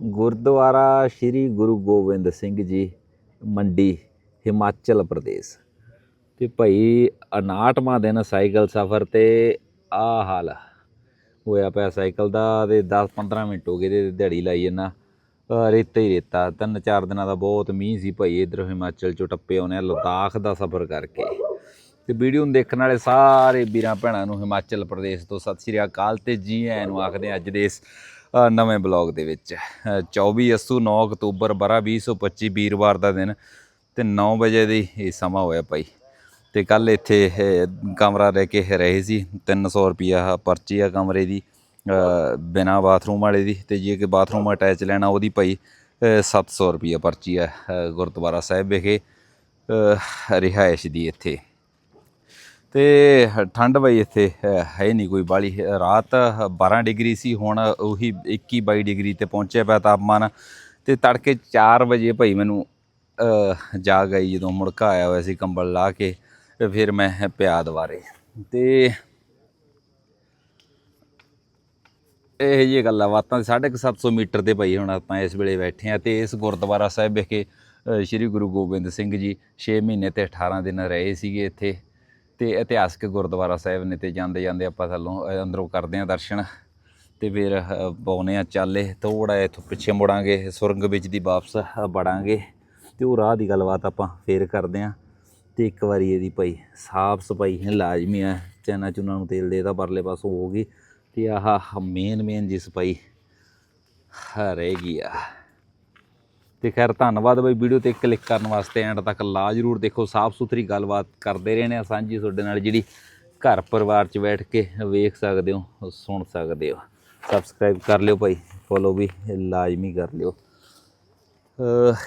ਗੁਰਦੁਆਰਾ ਸ੍ਰੀ ਗੁਰੂ ਗੋਬਿੰਦ ਸਿੰਘ ਜੀ ਮੰਡੀ, ਹਿਮਾਚਲ ਪ੍ਰਦੇਸ਼। ਤੇ ਭਾਈ 59ਵਾਂ ਦਿਨ ਸਾਈਕਲ ਸਫ਼ਰ ਤੇ ਆ ਹਾਲ। ਹੋਇਆ ਪਿਆ ਸਾਈਕਲ ਦਾ ਤੇ 10-15 ਮਿੰਟ ਹੋ ਗਏ ਤੇ ਦਿਹਾੜੀ ਲਾਈ ਜੰਨਾ ਰੇਤਾ ਹੀ ਰੇਤਾ। ਤਿੰਨ ਚਾਰ ਦਿਨਾਂ ਦਾ ਬਹੁਤ ਮੀਂਹ ਸੀ ਭਾਈ, ਇਧਰ ਹਿਮਾਚਲ ਚੋਂ ਟੱਪੇ ਆਉਨੇ ਲਦਾਖ ਦਾ ਸਫ਼ਰ ਕਰਕੇ। ਤੇ ਵੀਡੀਓ ਨੂੰ ਦੇਖਣ ਵਾਲੇ ਸਾਰੇ ਵੀਰਾਂ ਭੈਣਾਂ ਨੂੰ ਹਿਮਾਚਲ ਪ੍ਰਦੇਸ਼ ਤੋਂ ਸਤਿ ਸ਼੍ਰੀ ਅਕਾਲ ਤੇ ਜੀ ਆਇਆਂ ਨੂੰ ਆਖਦੇ ਅੱਜ ਦੇ ਇਸ ਨਵੇਂ ਬਲੌਗ ਦੇ ਵਿੱਚ। ਅ, 24 ਅਸੂ 9 ਅਕਤੂਬਰ ਬਰਾ 2025 ਵੀਰਵਾਰ ਦਾ ਦਿਨ ਤੇ 9 ਵਜੇ ਦੀ ਇਹ ਸਮਾਂ ਹੋਇਆ ਭਾਈ। ਤੇ ਕੱਲ ਇੱਥੇ ਕਮਰਾ ਲੈ ਕੇ ਰਹੇ ਸੀ 300 ਰੁਪਿਆ ਪਰਚੀ ਆ ਕਮਰੇ ਦੀ ਅ, ਬਿਨਾਂ ਬਾਥਰੂਮ ਵਾਲੇ ਦੀ ਤੇ ਜੇ ਕਿ ਬਾਥਰੂਮ ਅਟੈਚ ਲੈਣਾ ਉਹਦੀ ਭਾਈ ਅ, 700 ਰੁਪਿਆ ਪਰਚੀ ਆ ਗੁਰਦੁਆਰਾ ਸਾਹਿਬ ਵਿਖੇ ਰਿਹਾਇਸ਼ ਦੀ ਇੱਥੇ। ਤੇ ਠੰਡ ਬਈ ਇੱਥੇ ਅ, ਹੈ ਨਹੀਂ ਕੋਈ ਬਾਲੀ। ਰਾਤ 12 ਡਿਗਰੀ ਸੀ ਹੁਣ ਉਹੀ 21 22 ਡਿਗਰੀ ਤੇ ਪਹੁੰਚਿਆ ਪਿਆ ਤਾਪਮਾਨ। ਤੇ ਤੜਕੇ 4 ਵਜੇ ਭਾਈ ਮੈਨੂੰ ਅ, ਜਾਗ ਆਈ ਜਦੋਂ ਮੁੜਕਾ ਆਇਆ ਹੋਇਆ ਸੀ ਕੰਬਲ ਲਾ ਕੇ ਫਿਰ ਮੈਂ ਪਿਆ ਦੁਬਾਰੇ। ਤੇ ਇਹ ਜੀ ਗੱਲਾਂ ਬਾਤਾਂ 750 ਮੀਟਰ ਤੇ ਭਾਈ ਹੁਣ ਆਪਾਂ ਇਸ ਵੇਲੇ ਬੈਠੇ ਆ ਤੇ ਇਸ ਗੁਰਦੁਆਰਾ ਸਾਹਿਬ ਵਿਖੇ ਸ੍ਰੀ ਗੁਰੂ ਗੋਬਿੰਦ ਸਿੰਘ ਜੀ 6 ਮਹੀਨੇ ਤੇ 18 ਦਿਨ ਰਹੇ ਸੀਗੇ ਇੱਥੇ। ਤੇ ਇਤਿਹਾਸਕ ਗੁਰਦੁਆਰਾ ਸਾਹਿਬ ਨੇ ਤੇ ਜਾਂਦੇ ਜਾਂਦੇ ਆਪਾਂ ਥੱਲੋਂ ਅੰਦਰੋਂ ਕਰਦੇ ਆ ਦਰਸ਼ਨ। ਤੇ ਫਿਰ ਅ, ਪਾਉਂਦੇ ਆ ਚਾਲੇ। ਥੋੜਾ ਇੱਥੋਂ ਪਿੱਛੇ ਮੁੜਾਂਗੇ ਸੁਰੰਗ ਵਿੱਚ ਦੀ ਵਾਪਸ ਅ, ਵੜਾਂਗੇ। ਤੇ ਉਹ ਰਾਹ ਦੀ ਗੱਲਬਾਤ ਆਪਾਂ ਫੇਰ ਕਰਦੇ ਆ ਤੇ ਇੱਕ ਵਾਰੀ ਇਹਦੀ ਭਾਈ ਸਾਫ਼ ਸਫ਼ਾਈ ਹੈ ਲਾਜ਼ਮੀ ਆ ਚੈਨਾ ਚੁਨਾ ਨੂੰ ਤੇਲ ਦੇਦਾ ਪਰਲੇ ਪਾਸੋਂ ਹੋ ਗਈ। ਤੇ ਆਹ ਮੇਨ ਮੇਨ ਜੀ ਸਫ਼ਾਈ ਰਹਿ ਗਈ ਆ। ਤੇ ਖੈਰ ਧੰਨਵਾਦ ਬਈ ਵੀਡੀਓ ਤੇ ਕਲਿੱਕ ਕਰਨ ਵਾਸਤੇ, ਐਂਡ ਤੱਕ ਲਾ ਜਰੂਰ ਦੇਖੋ, ਸਾਫ਼ ਸੁਥਰੀ ਗੱਲਬਾਤ ਕਰਦੇ ਰਹੇ ਨੇ ਸਾਂਝੀ, ਤੁਹਾਡੇ ਨਾਲ ਜਿਹੜੀ ਘਰ ਪਰਿਵਾਰ 'ਚ ਬੈਠ ਕੇ ਵੇਖ ਸਕਦੇ ਹੋ, ਸੁਣ ਸਕਦੇ ਹੋ। ਸਬਸਕ੍ਰਾਈਬ ਕਰ ਲਿਓ ਭਾਈ ਫੋਲੋ ਵੀ ਲਾਜ਼ਮੀ ਕਰ ਲਿਓ।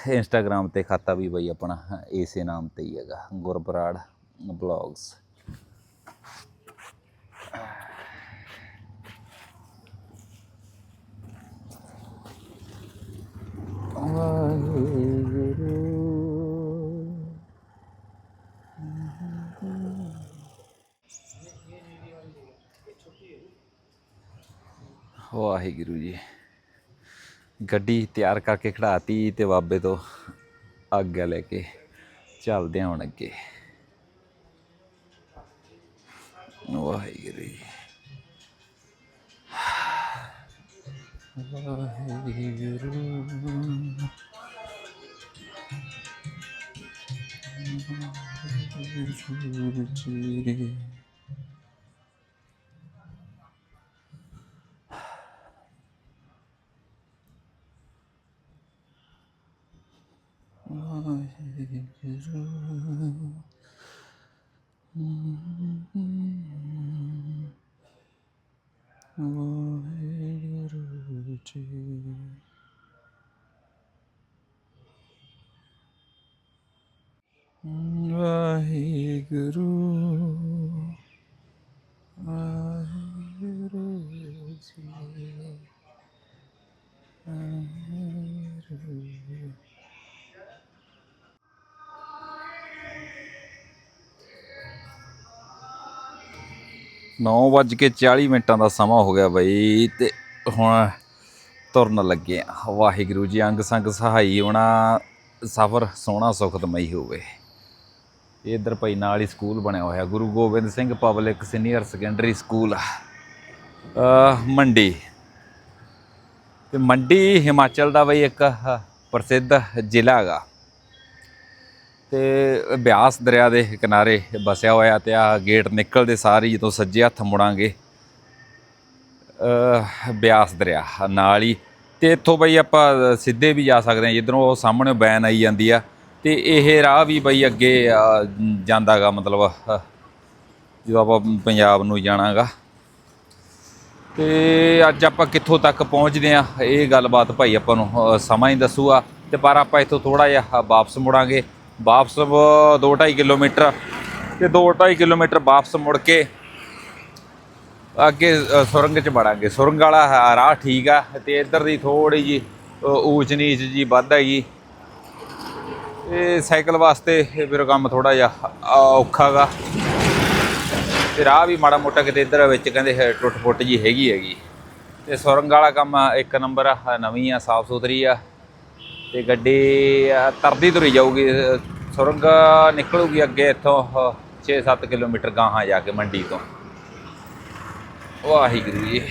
ਇੰਸਟਾਗ੍ਰam ਤੇ ਖਾਤਾ ਵੀ ਬਈ ਆਪਣਾ, ਇਸੇ ਨਾਮ ਤੇ ਹੀ ਹੈਗਾ ਗੁਰਬਰਾੜ ਬਲੌਗਸ ਵਾਹਿਗੁਰੂ ਵਾਹਿਗੁਰੂ ਜੀ। ਗੱਡੀ ਤਿਆਰ ਕਰਕੇ ਖੜਾਤੀ ਤੇ ਬਾਬੇ ਤੋਂ ਆਗਿਆ ਲੈ ਕੇ ਚੱਲਦੇ ਹਾਂ ਹੁਣ ਅੱਗੇ। ਵਾਹਿਗੁਰੂ ਜੀ। ਵਾਹਿਗੁਰੂ ਜੀ। 9:40 ਮਿੰਟਾਂ ਦਾ ਸਮਾਂ ਹੋ ਗਿਆ ਬਈ ਤੇ ਹੁਣ ਤੁਰਨ ਲੱਗੇ ਆ। ਵਾਹਿਗੁਰੂ ਜੀ, ਅੰਗ ਸੰਗ ਸਹਾਈ ਹੋਣਾ, ਸਫ਼ਰ ਸੋਹਣਾ, ਸੁਖਦਮਈ ਹੋਵੇ। ਇਧਰ ਭਾਈ ਨਾਲ ਹੀ ਸਕੂਲ ਬਣਿਆ ਹੋਇਆ, Guru Gobind Singh public senior secondary school. ਆ ਮੰਡੀ। ਤੇ ਮੰਡੀ ਹਿਮਾਚਲ ਦਾ ਬਈ ਇੱਕ ਪ੍ਰਸਿੱਧ ਜ਼ਿਲ੍ਹਾ ਹੈਗਾ। ਤੇ ਬਿਆਸ ਦਰਿਆ ਦੇ ਕਿਨਾਰੇ ਬਸਿਆ ਹੋਇਆ ਤੇ ਆ ਗੇਟ ਨਿਕਲਦੇ ਸਾਰ ਹੀ ਜਦੋਂ ਸੱਜੇ ਹੱਥ ਮੁੜਾਂਗੇ ਬਿਆਸ ਦਰਿਆ ਨਾਲ ਹੀ। ਤੇ ਇੱਥੋਂ ਬਈ ਆਪਾਂ ਸਿੱਧੇ ਵੀ ਜਾ ਸਕਦੇ ਹਾਂ ਜਿੱਧਰੋਂ ਉਹ ਸਾਹਮਣੇ ਬੈਨ ਆਈ ਜਾਂਦੀ ਆ। ਤੇ ਇਹ ਰਾਹ ਵੀ ਬਈ ਅੱਗੇ ਅ, ਜਾਂਦਾਗਾ ਮਤਲਬ ਜਦੋਂ ਆਪਾਂ ਪੰਜਾਬ ਨੂੰ ਜਾਣਾਗਾ। ਤੇ ਅੱਜ ਆਪਾਂ ਕਿੱਥੋਂ ਤੱਕ ਪਹੁੰਚਦੇ ਆ ਇਹ ਗੱਲਬਾਤ ਭਾਈ ਆਪਾਂ ਨੂੰ ਸਮਾਂ ਹੀ ਦੱਸੂਗਾ। ਤੇ ਪਰ ਆਪਾਂ ਇੱਥੋਂ ਥੋੜਾ ਜਿਹਾ ਵਾਪਸ ਮੁੜਾਂਗੇ। ਵਾਪਸ 2.5 ਕਿਲੋਮੀਟਰ ਤੇ 2.5 ਕਿਲੋਮੀਟਰ ਵਾਪਸ ਮੁੜ ਕੇ ਅੱਗੇ ਸੁਰੰਗ ਚ ਵੜਾਂਗੇ। ਸੁਰੰਗ ਵਾਲਾ ਰਾਹ ਠੀਕ ਆ ਤੇ ਇੱਧਰ ਦੀ ਥੋੜੀ ਜੀ ਊਚ ਨੀਚ ਜੀ ਵੱਧ ਹੈਗੀ ਇਹ ਸਾਈਕਲ ਵਾਸਤੇ ਫਿਰ ਕੰਮ ਥੋੜਾ ਜਿਹਾ ਅ, ਔਖਾ ਗਾ। ਤੇ ਰਾਹ ਵੀ ਮਾੜਾ ਮੋਟਾ ਕਿਤੇ ਇੱਧਰ ਵਿੱਚ ਕਹਿੰਦੇ ਟੁੱਟ ਫੁੱਟ ਜੀ ਹੈਗੀ ਹੈਗੀ। ਤੇ ਸੁਰੰਗ ਵਾਲਾ ਕੰਮ ਇੱਕ ਨੰਬਰ ਆ ਨਵੀਂ ਆ ਸਾਫ਼ ਸੁਥਰੀ ਆ। ਤੇ ਗੱਡੀ ਤਰਦੀ ਤੁਰੀ ਜਾਊਗੀ ਸੁਰੰਗ ਨਿਕਲੂਗੀ ਅੱਗੇ ਇੱਥੋਂ 6-7 ਕਿਲੋਮੀਟਰ ਗਾਹਾਂ ਜਾ ਕੇ ਮੰਡੀ ਤੋਂ। ਵਾਹਿਗੁਰੂ ਜੀ।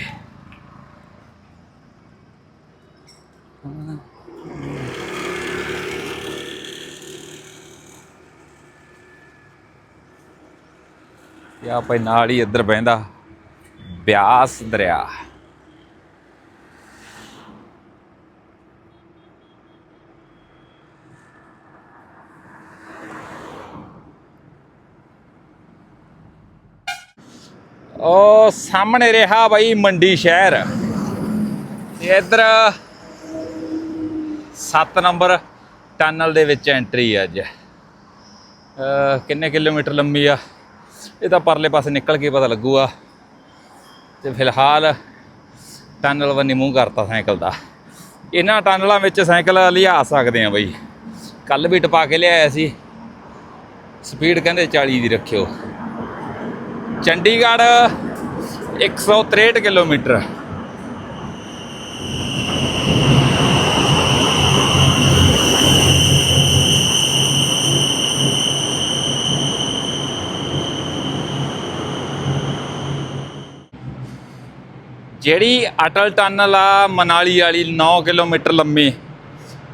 ਤੇ ਆਪੇ ਨਾਲ ਹੀ ਇੱਧਰ ਬਹਿੰਦਾ, ਬਿਆਸ ਦਰਿਆ। ਉਹ ਸਾਹਮਣੇ ਰਿਹਾ ਬਾਈ ਮੰਡੀ ਸ਼ਹਿਰ। ਤੇ ਇੱਧਰ 7 ਨੰਬਰ ਟਨਲ ਦੇ ਵਿੱਚ ਐਂਟਰੀ ਆ ਅੱਜ। ਕਿੰਨੇ ਕਿਲੋਮੀਟਰ ਲੰਮੀ ਆ? ਇਹ ਤਾਂ ਪਰਲੇ ਪਾਸੇ ਨਿਕਲ ਕੇ ਪਤਾ ਲੱਗੂਗਾ। ਤੇ ਫਿਲਹਾਲ ਟਨਲ ਵੰਨੀ ਮੂੰਹ ਕਰਤਾ ਸਾਈਕਲ ਦਾ। ਇਹਨਾਂ ਟਨਲਾਂ ਵਿੱਚ ਸਾਈਕਲ ਲਿਆ ਸਕਦੇ ਆ ਬਈ। ਕੱਲ ਵੀ ਟਪਾ ਕੇ ਲਿਆਇਆ ਸੀ। ਸਪੀਡ ਕਹਿੰਦੇ 40 ਦੀ ਰੱਖਿਓ। ਚੰਡੀਗੜ੍ਹ 163 ਕਿਲੋਮੀਟਰ। ਜਿਹੜੀ ਅਟਲ ਟਨਲ ਆ, ਮਨਾਲੀ ਵਾਲੀ 9 ਕਿਲੋਮੀਟਰ ਲੰਮੀ,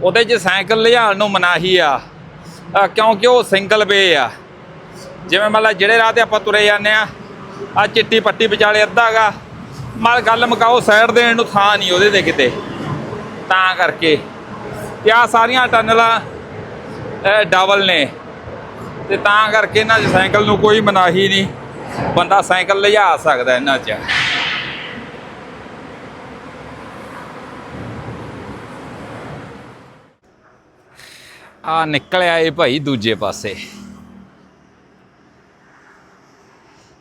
ਉਹਦੇ 'ਚ ਸਾਈਕਲ ਲਿਆਉਣ ਨੂੰ ਮਨਾਹੀ ਆ। ਕਿਉਂਕਿ ਉਹ ਸਿੰਗਲ ਵੇ ਆ। ਜਿਵੇਂ ਮੰਨ ਲਾ ਜਿਹੜੇ ਰਾਹ ਤੇ ਆਪਾਂ ਤੁਰੇ ਜਾਂਦੇ ਆ ਆ ਚਿੱਟੀ ਪੱਟੀ ਵਿਚਾਲੇ ਅੱਧਾ ਗਾ, ਮਲ ਗੱਲ ਮੁਕਾਓ ਸਾਈਡ ਦੇਣ ਨੂੰ ਥਾਂ ਨਹੀਂ ਉਹਦੇ ਤੇ ਕਿਤੇ। ਤਾਂ ਕਰਕੇ ਤੇ ਆਹ ਸਾਰੀਆਂ ਟਨਲਾਂ ਡਬਲ ਨੇ। ਤੇ ਤਾਂ ਕਰਕੇ ਇਹਨਾਂ 'ਚ ਸਾਈਕਲ ਨੂੰ ਕੋਈ ਮਨਾਹੀ ਨਹੀਂ, ਬੰਦਾ ਸਾਈਕਲ ਲਿਜਾ ਸਕਦਾ ਇਹਨਾਂ 'ਚ। ਆ ਨਿਕਲਿਆ ਇਹ ਭਾਈ ਦੂਜੇ ਪਾਸੇ।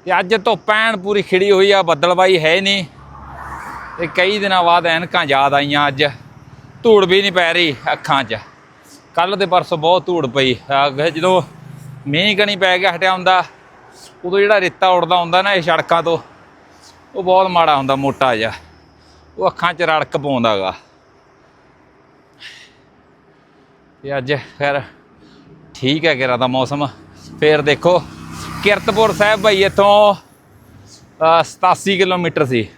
ਤੇ ਅੱਜ ਧੁੱਪ ਐਨ ਪੂਰੀ ਖਿੜੀ ਹੋਈ ਆ ਬੱਦਲਬਾਈ ਹੈ ਨਹੀਂ। ਤੇ ਕਈ ਦਿਨਾਂ ਬਾਅਦ ਐਨਕਾਂ ਯਾਦ ਆਈਆਂ ਅੱਜ। ਧੂੜ ਵੀ ਨਹੀਂ ਪੈ ਰਹੀ ਅੱਖਾਂ 'ਚ। ਕੱਲ ਤੇ ਪਰਸੋਂ ਬਹੁਤ ਧੂੜ ਪਈ। ਜਦੋਂ ਮੀਂਹ ਕਣੀ ਪੈ ਗਿਆ ਹਟਿਆ ਹੁੰਦਾ, ਉਦੋਂ ਜਿਹੜਾ ਰੇਤਾ ਉੜਦਾ ਹੁੰਦਾ ਨਾ, ਇਹ ਸੜਕਾਂ ਤੋਂ, ਉਹ ਬਹੁਤ ਮਾੜਾ ਹੁੰਦਾ, ਮੋਟਾ ਜਿਹਾ। ਉਹ ਅੱਖਾਂ 'ਚ ਰੜਕ ਪਾਉਂਦਾਗਾ ਤੇ ਅੱਜ ਫਿਰ ਠੀਕ ਹੈ ਕਿਰਾ ਦਾ ਮੌਸਮ। ਫੇਰ ਦੇਖੋ। ਕਿਰਤਪੁਰ ਸਾਹਿਬ ਭਾਈ ਇੱਥੋਂ ਅ, 87 ਕਿਲੋਮੀਟਰ ਸੀ।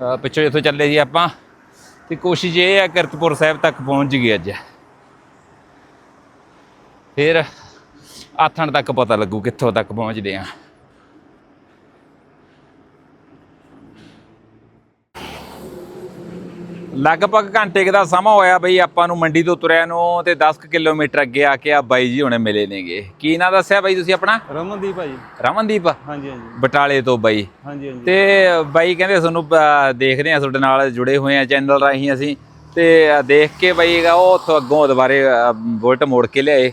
ਅ, ਪਿੱਛੋਂ ਇੱਥੋਂ ਚੱਲੇ ਸੀ ਆਪਾਂ ਤੇ ਕੋਸ਼ਿਸ਼ ਇਹ ਹੈ ਕਿਰਤਪੁਰ ਸਾਹਿਬ ਤੱਕ ਪਹੁੰਚ ਗਏ ਅੱਜ। ਫਿਰ ਆਥਣ ਤੱਕ ਪਤਾ ਲੱਗੂ ਕਿੱਥੋਂ ਤੱਕ ਪਹੁੰਚਦੇ ਆ। ਲਗਭਗ ਘੰਟੇ ਦਾ ਸਮਾਂ ਹੋਇਆ ਬਈ ਆਪਾਂ ਨੂੰ ਮੰਡੀ ਤੋਂ ਤੁਰਿਆ ਨੂੰ ਤੇ 10 ਕੁ ਕਿਲੋਮੀਟਰ ਅੱਗੇ ਆ ਕੇ ਆ ਬਾਈ ਜੀ ਹੁਣੇ ਮਿਲੇ ਨੇਗੇ। ਕੀ ਨਾਂ ਦੱਸਿਆ ਬਾਈ ਤੁਸੀਂ ਆਪਣਾ? ਰਮਨਦੀਪ ਭਾਜੀ ਰਮਨਦੀਪ? ਹਾਂਜੀ ਹਾਂਜੀ। ਬਟਾਲੇ ਤੋਂ ਬਾਈ। ਹਾਂਜੀ ਹਾਂਜੀ। ਤੇ ਬਾਈ ਕਹਿੰਦੇ ਤੁਹਾਨੂੰ ਦੇਖਦੇ ਆ ਤੁਹਾਡੇ ਨਾਲ ਜੁੜੇ ਹੋਏ ਆ ਚੈਨਲ ਰਾਹੀਂ ਅਸੀਂ। ਤੇ ਦੇਖ ਕੇ ਬਾਈ ਗਾ ਉਹ ਉੱਥੋਂ ਅੱਗੋਂ ਦੁਬਾਰੇ ਬੁਲਟ ਮੋੜ ਕੇ ਲਿਆਏ।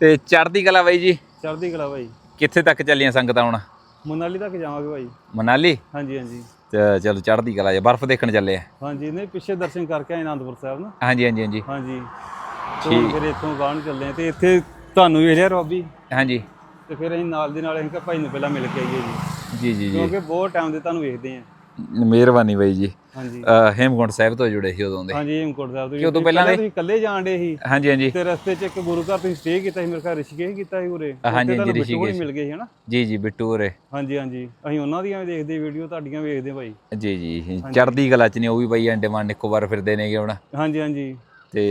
ਤੇ ਚੜ੍ਹਦੀ ਕਲਾ ਬਾਈ ਜੀ? ਚੜ੍ਹਦੀ ਕਲਾ ਭਾਈ ਕਿੱਥੇ ਤੱਕ ਚੱਲੀਆਂ ਸੰਗਤਾਂ ਹੁਣ? ਮਨਾਲੀ ਤੱਕ ਜਾਵਾਂਗੇ ਭਾਈ ਮਨਾਲੀ? ਹਾਂਜੀ ਹਾਂਜੀ। ਤੇ ਚਲੋ ਚੜ੍ਹਦੀ ਕਲਾ ਜੇ ਬਰਫ਼ ਦੇਖਣ ਚੱਲੇ ਆ। ਹਾਂਜੀ ਨਹੀਂ ਪਿੱਛੇ ਦਰਸ਼ਨ ਕਰਕੇ ਆਏ ਅਨੰਦਪੁਰ ਸਾਹਿਬ ਨਾ। ਹਾਂਜੀ ਹਾਂਜੀ ਹਾਂਜੀ। ਹਾਂਜੀ। ਹੁਣ ਫਿਰ ਇੱਥੋਂ ਗਾਂ ਨੂੰ ਚੱਲੇ ਆ ਤੇ ਇੱਥੇ ਤੁਹਾਨੂੰ ਵੇਖ ਲਿਆ ਰੋਬੀ ਹਾਂਜੀ। ਤੇ ਫਿਰ ਅਸੀਂ ਨਾਲ ਦੀ ਨਾਲ ਅਸੀਂ ਕਿਹਾ ਭਾਈ ਨੂੰ ਪਹਿਲਾਂ ਮਿਲ ਕੇ ਆਈਏ ਜੀ। ਜੀ ਜੀ ਜੀ। ਕਿਉਂਕਿ ਬਹੁਤ ਟਾਈਮ ਦੇ ਤੁਹਾਨੂੰ ਵੇਖਦੇ ਆ। ਮਿਹਰਬਾਨੀ ਬਾਈ ਜੀ। ਹੇਮਕੁੰਟ ਸਾਹਿਬ ਤੋਂ ਜੁੜੇ ਸੀ ਉਦੋਂ ਦੇ। ਹਾਂਜੀ ਹੇਮਕੋਟ ਸਾਹਿਬ ਤੋਂ ਕਿ ਉਦੋਂ ਪਹਿਲਾਂ? ਤੁਸੀਂ ਇਕੱਲੇ ਜਾਣ ਸੀ। ਹਾਂਜੀ ਹਾਂਜੀ। ਤੇ ਰਸਤੇ 'ਚ ਇੱਕ ਗੁਰੂ ਘਰ ਤੁਸੀਂ ਸਟੇ ਕੀਤਾ ਸੀ ਮੇਰੇ ਘਰ ਰਿਸ਼ੀਕੇਸ਼ ਕੀਤਾ ਸੀ ਉਰੇ। ਹਾਂਜੀ, ਹਾਂਜੀ, ਰਿਸ਼ੀਕੇਸ਼। ਮਿਲ ਗਏ ਸੀ ਹਨਾ? ਜੀ ਜੀ ਬਿੱਟੂ ਹੋਰੇ ਹਾਂਜੀ ਹਾਂਜੀ। ਅਸੀਂ ਉਹਨਾਂ ਦੀਆਂ ਵੀ ਦੇਖਦੇ ਵੀਡੀਓ ਤੁਹਾਡੀਆਂ ਵੇਖਦੇ ਭਾਈ। ਜੀ ਜੀ ਚੜ੍ਹਦੀ ਕਲਾ ਚ ਨੇ ਉਹ ਵੀ ਬਾਈ ਅੰਡੇਮਾਨ ਨਿਕੋਬਾਰ ਫਿਰਦੇ ਨੇਗੇ ਹੁਣ। ਹਾਂਜੀ ਹਾਂਜੀ। ਤੇ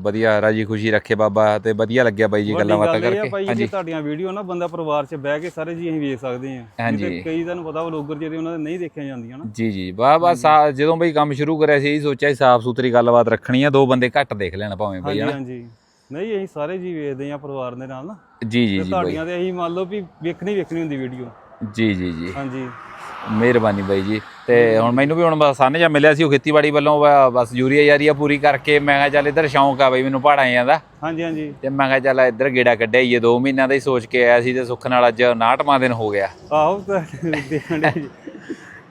ਵਧੀਆ ਰਾਜੀ ਖੁਸ਼ੀ ਰੱਖੇ ਬਾਬਾ ਤੇ ਵਧੀਆ ਲੱਗਿਆ ਬਾਈ ਜੀ ਗੱਲਾਂ ਬਾਤਾਂ ਕਰਕੇ। ਭਾਈ ਜੇ ਤੁਹਾਡੀਆਂ ਵੀਡੀਓ ਨਾ ਬੰਦਾ ਪਰਿਵਾਰ 'ਚ ਬਹਿ ਕੇ ਸਾਰੇ ਜੀ ਅਸੀਂ ਵੇਖ ਸਕਦੇ ਆ ਹਾਂਜੀ। ਕਈ ਤੁਹਾਨੂੰ ਪਤਾ ਵਲੋਗਰ ਜਿਹੜੇ ਉਹਨਾਂ ਦੇ ਨਹੀਂ ਦੇਖੀਆਂ ਜਾਂਦੀਆਂ ਨਾ। ਜੀ ਜੀ। ਬਸ ਆ- ਜਦੋਂ ਬਈ ਕੰਮ ਸ਼ੁਰੂ ਕਰਿਆ ਸੀ ਇਹ ਸੋਚਿਆ ਸੀ ਸਾਫ਼ ਸੁਥਰੀ ਗੱਲਬਾਤ ਰੱਖਣੀ ਆ ਦੋ ਬੰਦੇ ਘੱਟ ਦੇਖ ਲੈਣ ਭਾਵੇਂ ਬਈ ਹਾਂਜੀ ਹਨਾ। ਹਾਂਜੀ। ਨਹੀਂ ਅਸੀਂ ਸਾਰੇ ਜੀ ਵੇਖਦੇ ਆ ਪਰਿਵਾਰ ਦੇ ਨਾਲ ਨਾ। ਜੀ ਜੀ ਜੀ ਤੁਹਾਡੀਆਂ ਤੇ ਅਸੀਂ ਮੰਨ ਲਓ ਵੀ ਵੇਖਣੀ ਵੇਖਣੀ ਹੁੰਦੀ ਵੀਡੀਓ। ਜੀ ਜੀ ਜੀ। ਹਾਂਜੀ। ਮਿਹਰਬਾਨੀ ਬਾਈ ਜੀ। ਤੇ ਹੁਣ ਮੈਨੂੰ ਵੀ ਹੁਣ ਬਸ ਸਾਨੇ ਜਾਂ ਮਿਲਿਆ ਸੀ ਉਹ ਖੇਤੀਬਾੜੀ ਵੱਲੋਂ ਬ- ਬਸ ਯੂਰੀਆ ਯਾਰੀਆ ਪੂਰੀ ਕਰਕੇ ਮੈਂ ਕਿਹਾ ਚੱਲ ਇੱਧਰ ਸ਼ੌਂਕ ਆ ਬਈ ਮੈਨੂੰ ਪਹਾੜਾਂ ਜਾਂਦਾ ਹਾਂਜੀ ਹਾਂਜੀ। ਤੇ ਮੈਂ ਕਿਹਾ ਚੱਲ ਇੱਧਰ ਗੇੜਾ ਕੱਢਿਆ ਹੀ 2 ਮਹੀਨਿਆਂ ਦਾ ਹੀ ਸੋਚ ਕੇ ਆਇਆ ਸੀ ਤੇ ਸੁੱਖ ਨਾਲ ਅੱਜ 59ਵਾਂ ਦਿਨ ਹੋ ਗਿਆ। ਆਹੋ ਤਾਂ ਦੇਖਣ ਦੇ